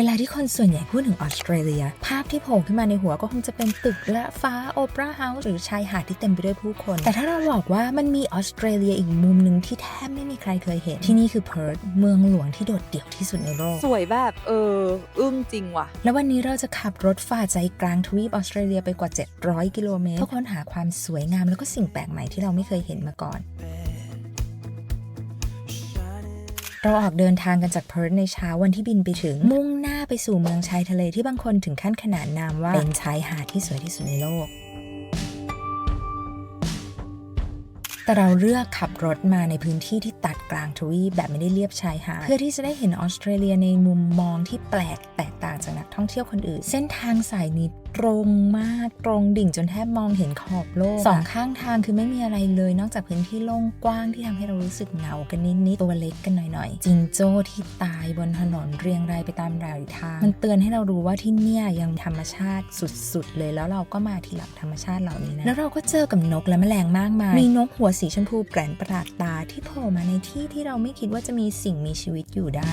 เวลาที่คนส่วนใหญ่พูดถึงออสเตรเลีย ภาพที่โผล่ขึ้นมาในหัวก็คงจะเป็นตึกและฟ้าโอเปร่าเฮาส์หรือชายหาดที่เต็มไปด้วยผู้คน แต่ถ้าเราบอกว่ามันมีออสเตรเลียอีกมุมหนึ่งที่แทบไม่มีใครเคยเห็น ที่นี่คือเพิร์ธเมืองหลวงที่โดดเดี่ยวที่สุดในโลก สวยแบบเอออึ้งจริงว่ะ และวันนี้เราจะขับรถฝ่าใจกลางทวีปออสเตรเลียไปกว่า 700 กิโลเมตรเพื่อค้นหาความสวยงามแล้วก็สิ่งแปลกใหม่ที่เราไม่เคยเห็นมาก่อน เราออกเดินทางกันจากเพิร์ธในเช้าวันที่บินไปถึง มุ่งหน้าไปสู่เมืองชายทะเลที่บางคนถึงขั้นขนานนามว่าเป็นชายหาดที่สวยที่สุดในโลกแต่เราเลือกขับรถมาในพื้นที่ที่ตัดกลางทวีปแบบไม่ได้เลียบชายหาดเพื่อที่จะได้เห็นออสเตรเลียในมุมมองที่แปลกแตกต่างจากนักท่องเที่ยวคนอื่น เส้นทางสายนี้ตรงมากตรงดิ่งจนแทบมองเห็นขอบโลกสองข้างทางคือไม่มีอะไรเลย นอกจากพื้นที่โล่งกว้างที่ทำให้เรารู้สึกเหงากันนิดๆตัวเล็กกันหน่อยๆจิงโจ้ที่ตายบนถนนเรียงรายไปตามรายทาง มันเตือนให้เรารู้ว่าที่เนี่ยยังธรรมชาติสุดๆ เลยแล้วเราก็มาที่หลักธรรมชาติเหล่านี้นะแล้วเราก็เจอกับนกและแมลงมากมายมีนกหัวสีชมพูแปลนประหลาดตาที่โผล่มาในที่ที่เราไม่คิดว่าจะมีสิ่งมีชีวิตอยู่ได้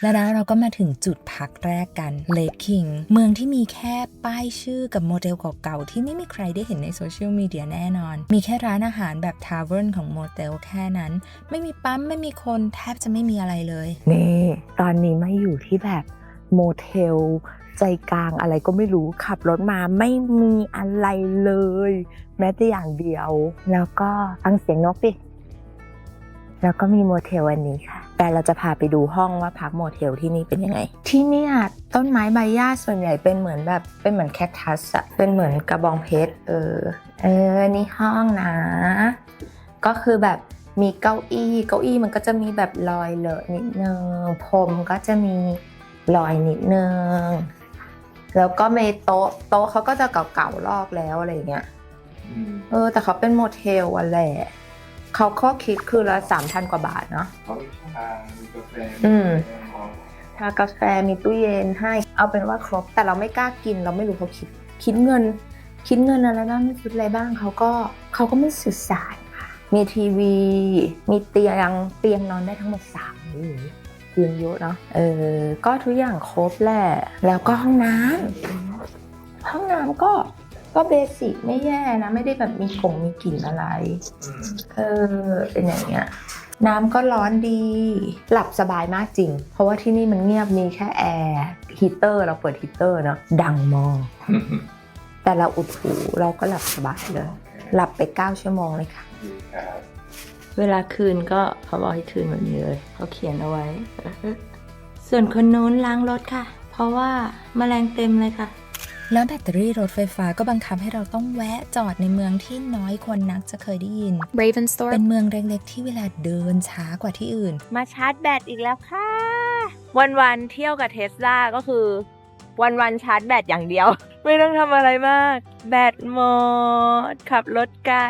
และแล้วเราก็มาถึงจุดพักแรกกันเลดคิงเมืองที่มีแค่ป้ายชื่อกับโมเดลเก่าๆที่ไม่มีใครได้เห็นในโซเชียลมีเดียแน่นอน มีแค่ร้านอาหารแบบทาวเว r ร์นของโมเดลแค่นั้น ไม่มีปั๊มไม่มีคนแทบจะไม่มีอะไรเลยนี่ตอนนี้มาอยู่ที่แบบโมเทลใจกลางอะไรก็ไม่รู้ขับรถมาไม่มีอะไรเลย แม้แต่อย่างเดียว แล้วก็ฟังเสียงนกดิแล้วก็มีโมเทลอันนี้ค่ะ แต่เราจะพาไปดูห้องว่าพักโมเทลที่นี่เป็นยังไง ที่เนี่ยต้นไม้ใบหญ้าส่วนใหญ่เป็นเหมือนแบบเป็นเหมือนแคคตัสอะเป็นเหมือนกระบองเพชรเออ เออนี่ห้องนะ ก็คือแบบมีเก้าอี้ เก้าอี้มันก็จะมีแบบรอยเลอะนิดนึงพรมก็จะมีรอยนิดนึงแล้วก็มีโต๊ะโต๊ะเขาก็จะเก่าๆลอกแล้วอะไรอย่างเงี้ยเออ แต่เขาเป็นโมเทลอะแหละ เขาข้อคิดคือละสามพันกว่าบาทเนาะเขามีชามีกาแฟอืมแอลกอฮอล์ชากาแฟมีตู้เย็นให้ เอาเป็นว่าครบ แต่เราไม่กล้ากินเราไม่รู้เขาคิดคิดเงิน คิดเงินอะไรบ้างคิดอะไรบ้างเขาก็เขาก็ไม่สื่อสารค่ะมีทีวี มีเตียงเตียงนอนได้ทั้งหมดสามหรือเตียงเยอะเนาะเออก็ทุกอย่างครบแหละแล้วก็ห้องน้ำห้องน้ำก็ ก็เบสิกไม่แย่นะ ไม่ได้แบบมีกลิ่นมีกลิ่นอะไรอืมเออ เป็นอย่างเงี้ย น้ำก็ร้อนดี หลับสบายมากจริง เพราะว่าที่นี่มันเงียบมีแค่แอร์ฮีเตอร์เราเปิดฮีเตอร์เนาะดังมากแต่เราอุดหูเราก็หลับสบายเลย หลับไป 9 ชั่วโมงเลยค่ะดีครับเวลาคืนก็เขาบอกให้คืนแบบนี้เลยเขาเขียนเอาไว้ ส่วนคนนู้นล้างรถค่ะ เพราะว่าแมลงเต็มเลยค่ะ แล้วแบตเตอรี่รถไฟฟ้าก็บังคับให้เราต้องแวะจอดในเมืองที่น้อยคนนักจะเคยได้ยิน Ravensthorpe เป็นเมืองเล็กๆที่เวลาเดินช้ากว่าที่อื่น มาชาร์จแบตอีกแล้วค่ะ วันวันๆเที่ยวกับเทสลาก็คือวันวันๆชาร์จแบตอย่างเดียว ไม่ต้องทำอะไรมาก แบตหมด ขับรถไกล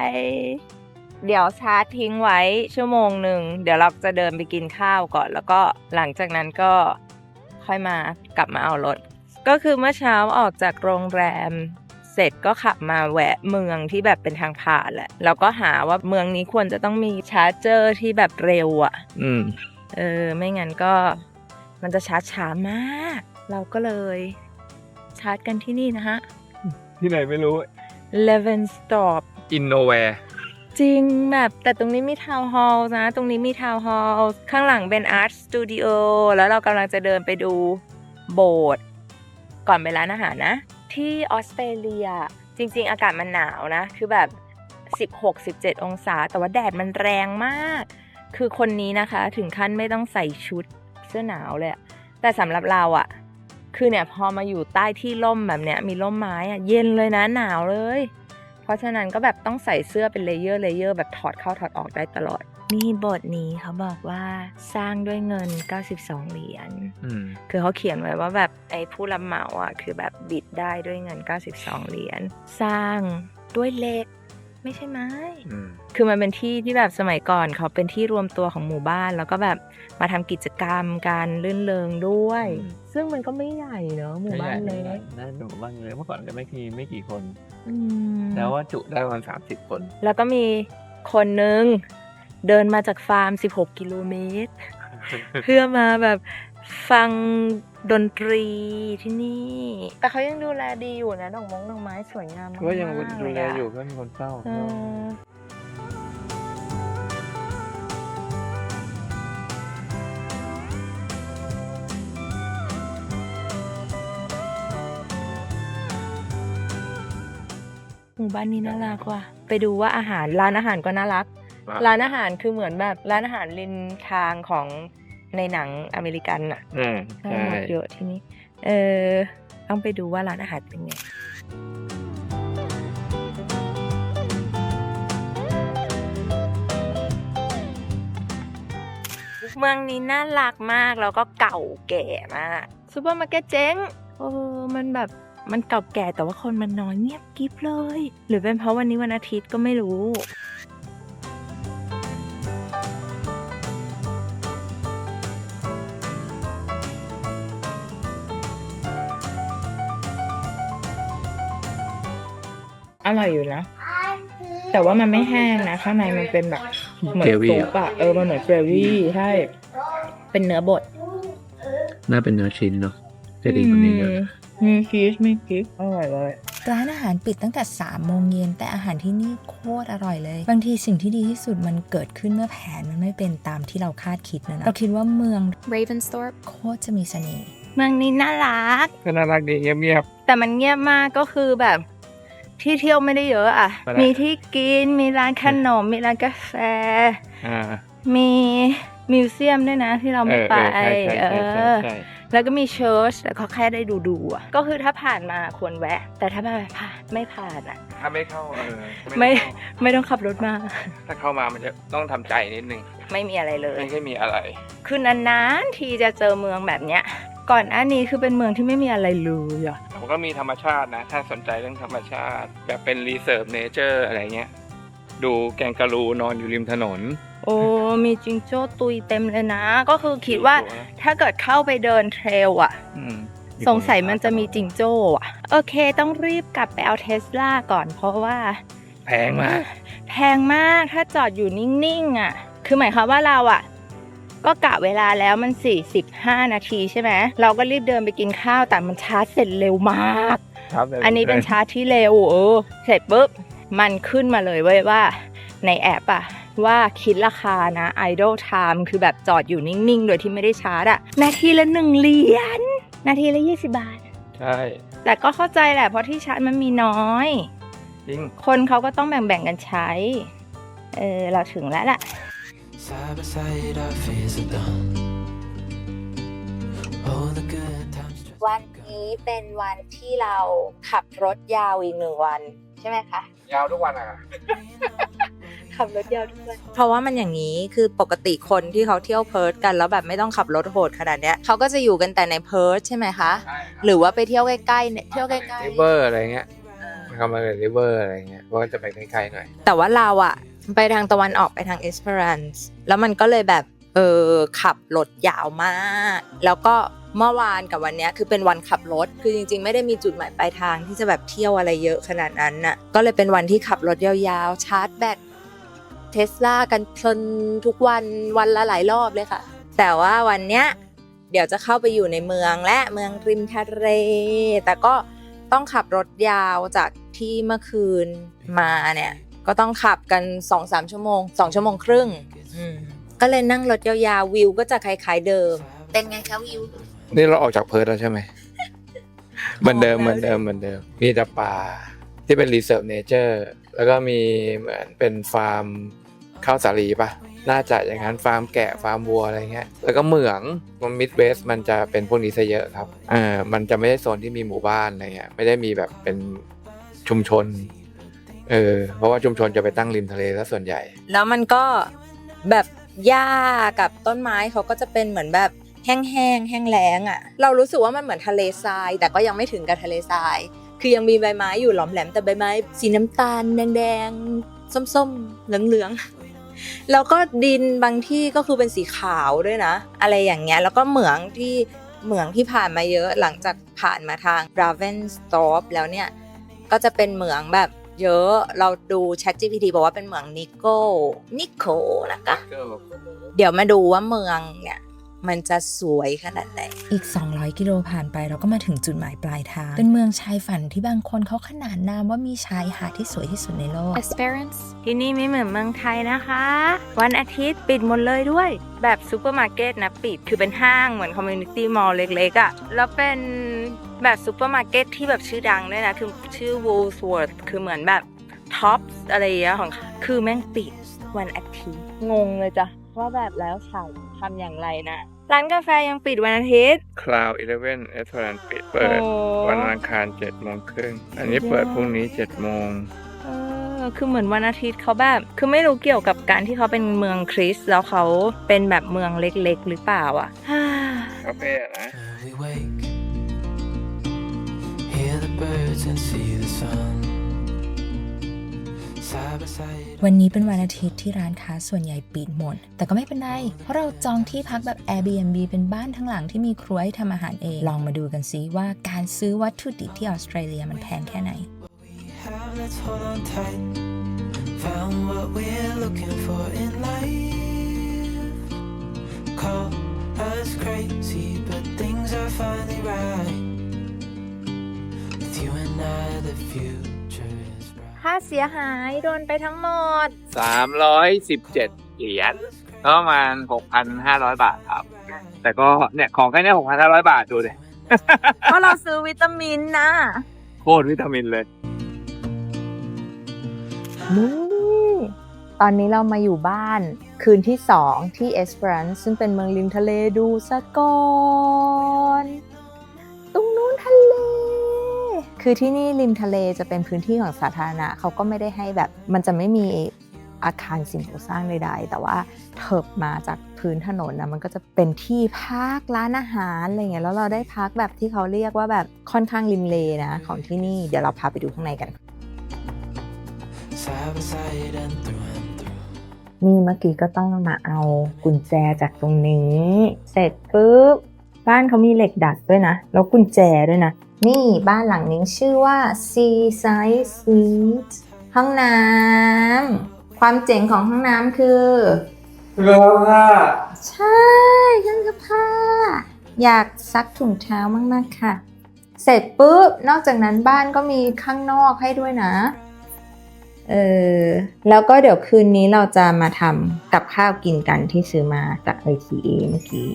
เดี๋ยวชาร์จทิ้งไว้ชั่วโมงหนึ่ง เดี๋ยวเราจะเดินไปกินข้าวก่อน แล้วก็หลังจากนั้นก็ค่อยมากลับมาเอารถ ก็คือเมื่อเช้าออกจากโรงแรมเสร็จก็ขับมาแวะเมืองที่แบบเป็นทางผ่านแหละแล้วก็หาว่าเมืองนี้ควรจะต้องมีชาร์จเจอร์ที่แบบเร็วอะอืม เออ ไม่งั้นก็มันจะชาร์จช้ามาก เราก็เลยชาร์จกันที่นี่นะฮะ ที่ไหนไม่รู้ Leven Stop อินโนแวร์จริงแบบแต่ตรงนี้มีทาวน์ฮอลล์นะ ตรงนี้มีทาวน์ฮอลล์ข้างหลังเป็นอาร์ตสตูดิโอแล้วเรากำลังจะเดินไปดูโบสถ์ ก่อนไปร้านอาหารนะ ที่ออสเตรเลียจริง ๆ อากาศมันหนาวนะ คือแบบ 16-17 องศา แต่ว่าแดดมันแรงมาก คือคนนี้นะคะถึงขั้นไม่ต้องใส่ชุดเสื้อหนาวเลย แต่สำหรับเราอะคือเนี่ยพอมาอยู่ใต้ที่ร่มแบบเนี้ยมีร่มไม้อะเย็นเลยนะหนาวเลย เพราะฉะนั้นก็แบบต้องใส่เสื้อเป็นเลเยอร์เลเยอร์แบบถอดเข้าถอดออกได้ตลอด นี่บทนี้เขาบอกว่าสร้างด้วยเงิน 92 เหรียญ อืม คือเขาเขียนไว้ว่าแบบไอ้ผู้รับเหมาอะคือแบบบิดได้ด้วยเงิน 92 เหรียญ สร้างด้วยเหล็ก ไม่ใช่ไม้ อืม คือมันเป็นที่ที่แบบสมัยก่อนเขาเป็นที่รวมตัวของหมู่บ้าน แล้วก็แบบมาทำกิจกรรมการลื่นเริงด้วยซึ่งมันก็ไม่ใหญ่เนอะหมู่บ้านเล็กน่าหนูบ้างเลยเมื่อก่อนก็ไม่กี่ไม่กี่คน อืม แล้วว่าจุได้ประมาณสามสิบคน แล้วก็มีคนนึง เดินมาจากฟาร์ม 16 กิโลเมตร เพื่อมาแบบฟังดนตรีที่นี่ แต่เขายังดูแลดีอยู่นะดอกมงดอกไม้สวยงามมากๆก็ยังดูและอยู่ก็มีคนเฝ้าเออหมู่บ้านนี้น่ารักว่ะไปดูว่าอาหารร้านอาหารก็น่ารัก ร้านอาหารคือเหมือนแบบร้านอาหารริมทางของในหนังอเมริกันอะอืมใช่ใช่หมดเยอะที่นี่เออต้องไปดูว่าร้านอาหารเป็นไงเมืองนี้น่ารักมากแล้วก็เก่าแก่มากซูเปอร์มาร์เก็ตเจ๊งเออมันแบบมันเก่าแก่แต่ว่าคนมันน้อยเงียบกริบเลย หรือเป็นเพราะวันนี้วันอาทิตย์ก็ไม่รู้ อร่อยอยู่นะ แต่ว่ามันไม่แห้งนะ ข้างในมันเป็นแบบเหมือนเกรวี่ซุปอะเออมันเหมือนเกรวี่ใช่เป็นเนื้อบดน่าเป็นเนื้อชิ้นเนาะจะดีกว่านี้เยอะมีชีสมีพริกอร่อยเลย ร้านอาหารปิดตั้งแต่3โมงเย็นแต่อาหารที่นี่โคตรอร่อยเลย บางทีสิ่งที่ดีที่สุดมันเกิดขึ้นเมื่อแผนมันไม่เป็นตามที่เราคาดคิดนะนะเราคิดว่าเมือง Ravensthorpe. โคตรจะมีเสน่ห์ เมืองนี้น่ารัก ก็น่ารักดีเงียบแต่มันเงียบมากก็คือแบบ ที่เที่ยวไม่ได้เยอะอะไม่ได้ มีที่กิน มีร้านขนม มีร้านกาแฟๆอ่ามีมิวเซียมด้วยนะที่เราเอไม่อไป เออใช่ใช่เอใช่ใช่อใช่แล้วก็มีเชิร์ชแต่เขาแค่ได้ดูดูๆอะก็คือถ้าผ่านมาควรแวะ แต่ถ้าไม่ผ่านไม่ผ่านอะ ถ้าไม่เข้าเออไม่ไม่เข้าไม่ต้องขับรถมา ถ้าเข้ามามันจะต้องทำใจนิดนึงไม่มีอะไรเลย ไม่ใช่มีอะไร คือนานๆทีจะเจอเมืองแบบเนี้ย ก่อนอันนี้คือเป็นเมืองที่ไม่มีอะไรเลยอะ ผมก็มีธรรมชาตินะ ถ้าสนใจเรื่องธรรมชาติ แบบเป็นรีเซิร์ฟเนเจอร์อะไรเงี้ย ดูแกงกะรูนอนอยู่ริมถนน โอ้มีจิงโจ้ตุยเต็มเลยนะ ก็คือคิดว่าถ้าเกิดเข้าไปเดินเทรลอะอืมสงสัยมันจะมีจิงโจ้อะโอเค ต้องรีบกลับไปเอาเทสลาก่อน เพราะว่า แพงมาก แพงมากถ้าจอดอยู่นิ่งๆอะคือหมายความว่าเราอะ ก็กะเวลาแล้วมัน 45 นาทีใช่ไหมเราก็รีบเดินไปกินข้าวแต่มันชาร์จเสร็จเร็วมากครับอันนี้เป็นชาร์จที่เร็วเออเสร็จปุ๊บมันขึ้นมาเลยเว้ยว่าในแอปอะว่าคิดราคานะ idle time คือแบบจอดอยู่นิ่ง ๆ โดยที่ไม่ได้ชาร์จอะนาทีละหนึ่งเหรียญนาทีละ 20 บาท ใช่ แต่ก็เข้าใจแหละเพราะที่ชาร์จมันมีน้อย จริง คนเขาก็ต้องแบ่ง ๆ กันใช้ เออ เราถึงแล้วล่ะ วันนี้เป็นวันที่เราขับรถยาวอีกหนึ่งวัน ใช่ไหมคะ ยาวทุกวันอะ ขับรถยาวทุกวัน เพราะว่ามันอย่างนี้คือปกติคนที่เขาเที่ยวเพิร์ทกันแล้วแบบไม่ต้องขับรถโหดขนาดเนี้ยเขาก็จะอยู่กันแต่ในเพิร์ทใช่ไหมคะ หรือว่าไปเที่ยวใกล้ๆเนี่ยเที่ยวใกล้ริเวอร์อะไรเงี้ยเข้ามาเลยริเวอร์อะไรเงี้ยเพราะว่าจะไปใกล้ๆหน่อยๆแต่ว่าเราอะ ไปทางตะวันออกไปทางเอสเพรนซ์แล้วมันก็เลยแบบเออขับรถยาวมาก แล้วก็เมื่อวานกับวันนี้คือเป็นวันขับรถ คือจริง ๆ ไม่ได้มีจุดหมายปลายทางที่จะแบบเที่ยวอะไรเยอะขนาดนั้นน่ะ ก็เลยเป็นวันที่ขับรถยาวๆ ชาร์จแบตเทสลากันเพลินทุกวันวันละหลายรอบเลยค่ะ แต่ว่าวันเนี้ยเดี๋ยวจะเข้าไปอยู่ในเมืองและเมืองริมทะเล แต่ก็ต้องขับรถยาวจากที่เมื่อคืนมาเนี่ย ก็ต้องขับกัน2-3ชั่วโมง2ชั่วโมงครึ่งอืมก็เลยนั่งรถยาวๆวิวก็จะคล้ายๆเดิม เป็นไงคะวิว นี่เราออกจากเพิร์ทแล้วใช่ไหมเหมือนเดิมเหมือนเดิมเหมือนเดิม มีแต่ป่าที่เป็นรีเซิร์ฟเนเจอร์แล้วก็มีเหมือนเป็นฟาร์มข้าวสาลีปะน่าจะอย่างนั้นฟาร์มแกะฟาร์มวัวอะไรเงี้ย แล้วก็เหมืองมันมิดเวสมันจะเป็นพวกนี้ซะเยอะครับอ่ามันจะไม่ได้โซนที่มีหมู่บ้านอะไรเงี้ยไม่ได้มีแบบเป็นชุมชน เออเพราะว่าชุมชนจะไปตั้งริมทะเลซะส่วนใหญ่ แล้วมันก็แบบหญ้ากับต้นไม้เขาก็จะเป็นเหมือนแบบแห้งๆแห้งแล้งอะ่ะ เรารู้สึกว่ามันเหมือนทะเลทราย แต่ก็ยังไม่ถึงกับทะเลทราย คือยังมีใบไม้อยู่หลอมแหลมแต่ใบไม้ สีน้ำตาลแดงๆส้มๆเหลืองๆแล้วก็ดินบางที่ก็คือเป็นสีขาวด้วยนะ อะไรอย่างเงี้ยแล้วก็เหมืองที่เหมืองที่ผ่านมาเยอะหลังจากผ่านมาทาง r a v e n s t o r p แล้วเนี่ยก็จะเป็นเหมืองแบบ เยอะเราดู ChatGPT บอกว่าเป็นเหมืองนิโก้นิโคนะคะ เดี๋ยวมาดูว่าเมืองเนี่ย มันจะสวยขนาดไหน อีก 200 กิโลผ่านไปเราก็มาถึงจุดหมายปลายทาง เป็นเมืองชายฝันที่บางคนเขาขนานนามว่ามีชายหาดที่สวยที่สุดในโลก Esperance ที่นี่ไม่เหมือนเมืองไทยนะคะ วันอาทิตย์ปิดหมดเลยด้วย แบบซูเปอร์มาร์เก็ตนะปิด คือเป็นห้างเหมือนคอมมูนิตี้มอลล์เล็กๆอะ่ะ แล้วเป็นแบบซูเปอร์มาร์เก็ตที่แบบชื่อดังด้วยนะ คือชื่อ Woolworth คือเหมือนแบบท็อปอะไรอย่างเงี้ยของเขาคือแม่งปิดวันอาทิตย์ งงเลยจ้ะ ว่าแบบแล้วเขาทำอย่างไรนะ ร้านกาแฟยังปิดวันอาทิตย์ Cloud Eleven Restaurant ปิดเปิด โอ้ วันอังคารเจ็ดโมงครึ่งอันนี้เปิดพรุ่งนี้เจ็ดโมงเออคือเหมือนวันอาทิตย์เขาแบบ คือไม่รู้เกี่ยวกับการที่เขาเป็นเมืองคริสต์แล้วเขาเป็นแบบเมืองเล็กๆ หรือเปล่าอะ คาเฟ่อะนะ Early wake, hear the birds and see the sun. วันนี้เป็นวันอาทิตย์ที่ร้านค้าส่วนใหญ่ปิดหมด แต่ก็ไม่เป็นไร เพราะเราจองที่พักแบบ Airbnb เป็นบ้านทั้งหลังที่มีครัวให้ทำอาหารเอง ลองมาดูกันซิว่าการซื้อวัตถุดิบที่ออสเตรเลียมันแพงแค่ไหน Things are finally right. With you and I, the view. ค่าเสียหายโดนไปทั้งหมดสามร้อยสิบเจ็ดเหรียญก็ประมาณหกพันห้าร้อยบาทครับ แต่ก็เนี่ยของแค่เนี้หกพันห้าร้อยบาทดูดิเพราะเราซื้อวิตามินนะ โคตรวิตามินเลย นี่ตอนนี้เรามาอยู่บ้านคืนที่2ที่เอสเปรนซึ่งเป็นเมืองริมทะเลดูสะก่อน คือที่นี่ริมทะเลจะเป็นพื้นที่ของสาธารณะเขาก็ไม่ได้ให้แบบมันจะไม่มีอาคารสิ่งปลูกสร้างใดๆ แต่ว่าเถิบมาจากพื้นถนนนะมันก็จะเป็นที่พักร้านอาหารอะไรเงี้ยแล้วเราได้พักแบบที่เขาเรียกว่าแบบค่อนข้างริมเลนะของที่นี่เดี๋ยวเราพาไปดูข้างในกันนี่เมื่อกี้ก็ต้องมาเอากุญแจจากตรงนี้ เสร็จปุ๊บบ้านเขามีเหล็กดัดด้วยนะ แล้วกุญแจด้วยนะ นี่บ้านหลังนี้ชื่อว่า Seaside Suite ห้องน้ำ ความเจ๋งของห้องน้ำคือใช่เครื่องซักผ้า อยากซักถุงเท้ามากๆค่ะ เสร็จปุ๊บ นอกจากนั้นบ้านก็มีข้างนอกให้ด้วยนะ เออ แล้วก็เดี๋ยวคืนนี้เราจะมาทำกับข้าวกินกันที่ซื้อมาจาก ITA เมื่อกี้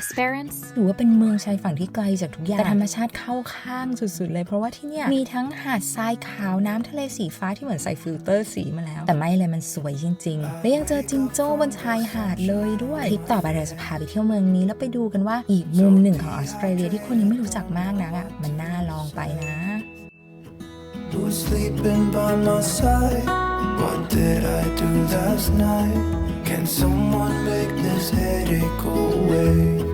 Esperance ถือว่าเป็นเมืองชายฝั่งที่ไกลจากทุกอย่าง แต่ธรรมชาติเข้าข้างสุดๆเลย เพราะว่าที่เนี่ยมีทั้งหาดทรายขาวน้ำทะเลสีฟ้าที่เหมือนใส่ฟิลเตอร์สีมาแล้ว แต่ไม่เลยมันสวยจริงๆ และยังเจอจิงโจ้บนชายหาดเลยด้วยทริปต่อไปเราจะพาไปเที่ยวเมืองนี้ แล้วไปดูกันว่าอีกมุมหนึ่งของออสเตรเลียที่คนยังไม่รู้จักมากนักอะมันน่าลองไปนะ Who was sleeping by my side? What did I do last night? Can someone make this headache go away?